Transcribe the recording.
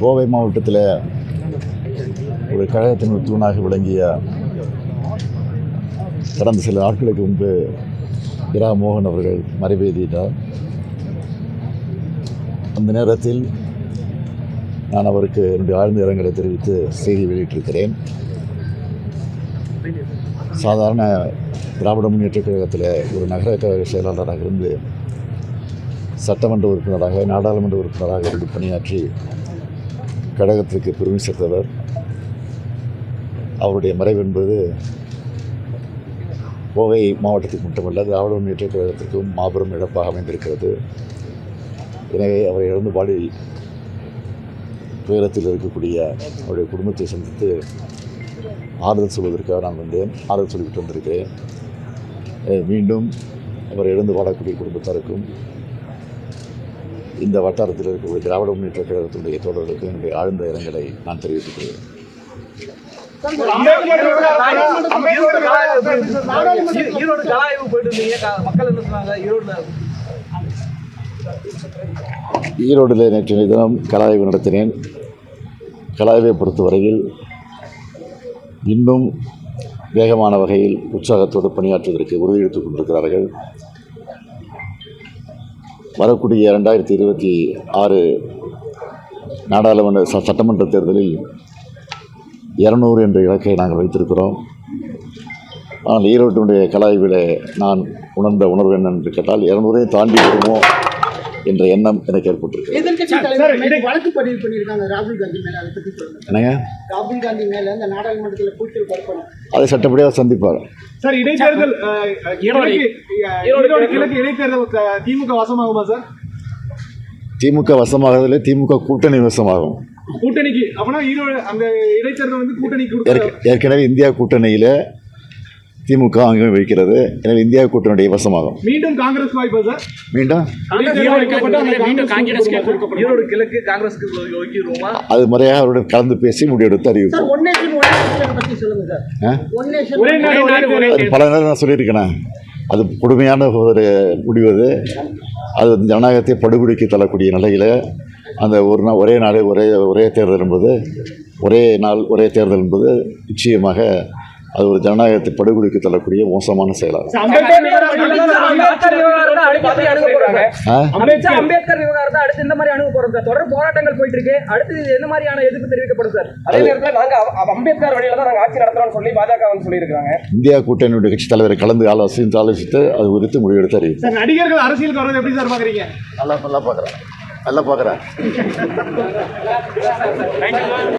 கோவை மாவட்டத்தில் ஒரு கழகத்தின் தூணாக விளங்கிய கடந்த சில நாட்களுக்கு முன்பு இரா மோகன் அவர்கள் மறைவேதிட்டார் அந்த நேரத்தில் நான் அவருக்கு என்னுடைய ஆழ்ந்த இரங்கலை தெரிவித்து செய்தி வெளியிட்டிருக்கிறேன். சாதாரண திராவிட முன்னேற்ற கழகத்தில் ஒரு நகர கழக செயலாளராக இருந்து சட்டமன்ற உறுப்பினராக நாடாளுமன்ற உறுப்பினராக இருந்து பணியாற்றி கழகத்திற்கு பெருமை சேர்த்தவர். அவருடைய மறைவு என்பது கோவை மாவட்டத்துக்கு மட்டுமல்ல திராவிட முன்னேற்ற கழகத்திற்கும் மாபெரும் இழப்பாக அமைந்திருக்கிறது. எனவே அவரை இழந்து பாடில் துயரத்தில் இருக்கக்கூடிய அவருடைய குடும்பத்தை சந்தித்து ஆறுதல் சொல்வதற்காக நான் வந்தேன். ஆறுதல் சொல்லிவிட்டு வந்திருக்கிறேன். மீண்டும் அவர் இழந்து வாழக்கூடிய குடும்பத்தாருக்கும் இந்த வட்டாரத்தில் இருக்கக்கூடிய திராவிட முன்னேற்ற கழகத்தினுடைய தோழர்களுக்கும் என்னுடைய ஆழ்ந்த இரங்கலை நான் தெரிவித்துக் கொள்கிறேன் ஈரோடு ஈரோடில் நேற்று தினம் கலாய்வு நடத்தினேன். கலாய்வை பொறுத்தவரையில் இன்னும் வேகமான வகையில் உற்சாகத்தோடு பணியாற்றுவதற்கு உறுதியெடுத்துக் கொண்டிருக்கிறார்கள். வரக்கூடிய ரெண்டாயிரத்தி இருபத்தி ஆறு நாடாளுமன்ற ச- சட்டமன்ற தேர்தலில் இரநூறு என்ற இலக்கை நாங்கள் வைத்திருக்கிறோம். ஆனால் ஈரோட்டினுடைய கலாய்வில் நான் உணர்ந்த உணர்வு என்னென்று கேட்டால் இரநூறையும் தாண்டி வருமோ என்ற எண்ணம் எனக்கு ஏற்பட்டிருக்கு வழக்கு பதிவு பண்ணியிருக்காங்க ராகுல் காந்தி மேல அதை என்னங்க? ராகுல் காந்தி மேல இந்த நாடாளுமன்றத்துல கூச்சல் பரப்பணும் அதை சட்டப்படியாக சந்திப்பார். சார் இடைத்தேர்தல் இடைத்தேர்தல் திமுக வசமாகுமா சார்? திமுக வசமாகதில்லை திமுக கூட்டணி வசமாகும். கூட்டணிக்கு அப்பனா ஈரோடு அந்த இடைத்தேர்தல் வந்து கூட்டணிக்கு ஏற்கனவே இந்தியா கூட்டணியில் திமுக அங்கே வைக்கிறது எனவே இந்தியா கூட்டணியுடைய வசமாகும். மீண்டும் காங்கிரஸ் வாய்ப்பா சார்? மீண்டும்? கிழக்கு காங்கிரஸ்க்கு அது முறையாக அவருடன் கலந்து பேசி முடிவெடுத்து. அது பல நேரம் நான் சொல்லியிருக்கேனே. அது கொடுமையான ஒரு முடிவு அது. அது வந்து ஜனநாயகத்தை படுகொலிக்கு தள்ளக்கூடிய நிலையில் அந்த ஒரு நாள் ஒரே நாடு ஒரே ஒரே தேர்தல் என்பது ஒரே நாள் ஒரே தேர்தல் என்பது நிச்சயமாக அது ஒரு ஜனநாயகத்தை படுகொலிக்கு தள்ளக்கூடிய மோசமான செயலாகும். அம்பேத்கர் விவகாரத்தை அடுத்து இந்த மாதிரி அணுக போறோம் சார் தொடர் போராட்டங்கள் போயிட்டு இருக்கு. அடுத்து இது என்ன மாதிரியான எதிர்ப்பு தெரிவிக்கப்படும் சார்? அதே நேரத்தில் நாங்க அவ- அவ அம்பேத்கர் வழியில தான் நாங்க ஆட்சி நடத்துறோம்னு சொல்லி பாஜக வந்து சொல்லியிருக்காங்க இந்தியா கூட்டணியுடைய கட்சி தலைவரை கலந்து ஆலோசித்து ஆலோசித்து அது குறித்து முடிவெடுத்து அறிவிப்போம் சார் நடிகர்கள் அரசியலுக்கு வர்றது எப்படி சார் பாக்குறீங்க? நல்லா நல்லா பார்க்குறேன் நல்லா பார்க்குறேன்